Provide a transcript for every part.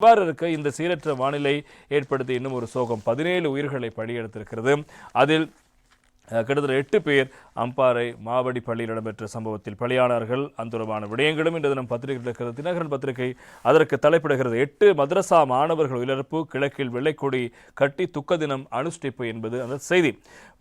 இவ்வாறு இருக்க இந்த சீரற்ற வானிலை ஏற்படுத்தி இன்னும் ஒரு சோகம். பதினேழு உயிர்களை பலியெடுத்திருக்கிறது. அதில் கிட்டத்தட்ட எட்டு பேர் அம்பாறை மாவடி பள்ளியில் இடம்பெற்ற சம்பவத்தில் பலியானார்கள் அந்தரமான தொடர்பான விடயங்களும் இன்று தினம் பத்திரிகை தினகரன் பத்திரிகை அதற்கு தலைப்பிடுகிறது. எட்டு மதரசா மாணவர்கள் உயிரிழப்பு. கிழக்கில் வெள்ளைக்கொடி கட்டி துக்க தினம் அனுஷ்டிப்பு என்பது அந்த செய்தி.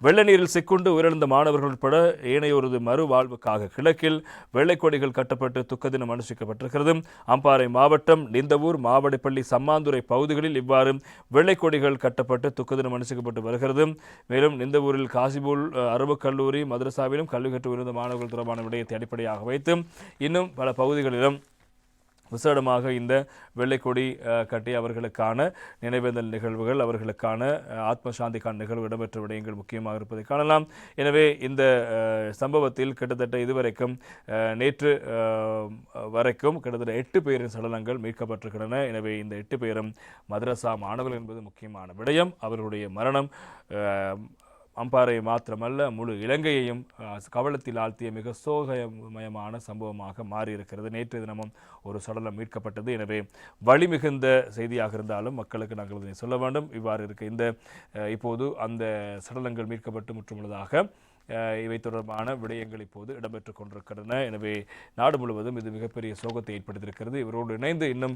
வெள்ள நீரில் சிக்குண்டு உயிரிழந்த மாணவர்கள் உட்பட ஏனையோரது மறுவாழ்வுக்காக கிழக்கில் வெள்ளைக்கொடிகள் கட்டப்பட்டு துக்க தினம் அனுஷ்டிக்கப்பட்டிருக்கிறது. அம்பாறை மாவட்டம் நிந்தவூர் மாவடிப்பள்ளி சம்மாந்துறை பகுதிகளில் இவ்வாறு வெள்ளைக்கொடிகள் கட்டப்பட்டு துக்க தினம் அனுஷ்டிக்கப்பட்டு வருகிறது. மேலும் நிந்தவூரில் காசிபூர் அஹ், அரபுக் கல்லூரி மதரசாவிலும் கல்வி கற்று உயர்ந்த மாணவர்கள் தொடர்பான விடயத்தை அடிப்படையாக வைத்து இன்னும் பல பகுதிகளிலும் விசேடமாக இந்த வெள்ளைக்கொடி கட்டி அவர்களுக்கான நினைவேந்தல் நிகழ்வுகள் அவர்களுக்கான ஆத்ம சாந்திக்கான நிகழ்வு இடம்பெற்ற விடயங்கள் முக்கியமாக இருப்பதை காணலாம். எனவே இந்த சம்பவத்தில் கிட்டத்தட்ட இதுவரைக்கும் நேற்று வரைக்கும் கிட்டத்தட்ட எட்டு பேரின் சடலங்கள் மீட்கப்பட்டிருக்கின்றன. எனவே இந்த எட்டு பேரும் மதரசா மாணவர்கள் என்பது முக்கியமான விடயம். அவர்களுடைய மரணம் அம்பாறை மாத்திரமல்ல முழு இலங்கையையும் கவலத்தில் ஆழ்த்திய மிக சோகமயமான சம்பவமாக மாறியிருக்கிறது. நேற்று தினமும் ஒரு சடலம் மீட்கப்பட்டது. எனவே வழிமிகுந்த செய்தியாக இருந்தாலும் மக்களுக்கு நாங்கள் இதனை சொல்ல வேண்டும். இவ்வாறு இருக்க இந்த இப்போது அந்த சடலங்கள் மீட்கப்பட்டு முற்றுமுள்ளதாக இவை தொடர்பான விடயங்கள் இப்போது இடம்பெற்றுக் கொண்டிருக்கின்றன. எனவே நாடு முழுவதும் இது மிகப்பெரிய சோகத்தை ஏற்படுத்தியிருக்கிறது. இவரோடு இணைந்து இன்னும்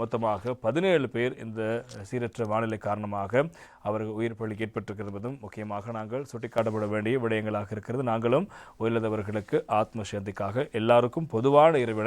மொத்தமாக பதினேழு பேர் இந்த சீரற்ற வானிலை காரணமாக அவர்கள் உயிர் பலி ஏற்பட்டிருக்கிறதும் முக்கியமாக நாங்கள் சுட்டிக்காட்டப்பட வேண்டிய விடயங்களாக இருக்கிறது. நாங்களும் உயிரிழந்தவர்களுக்கு ஆத்ம சேந்திக்காக எல்லாருக்கும் பொதுவான இறைவனை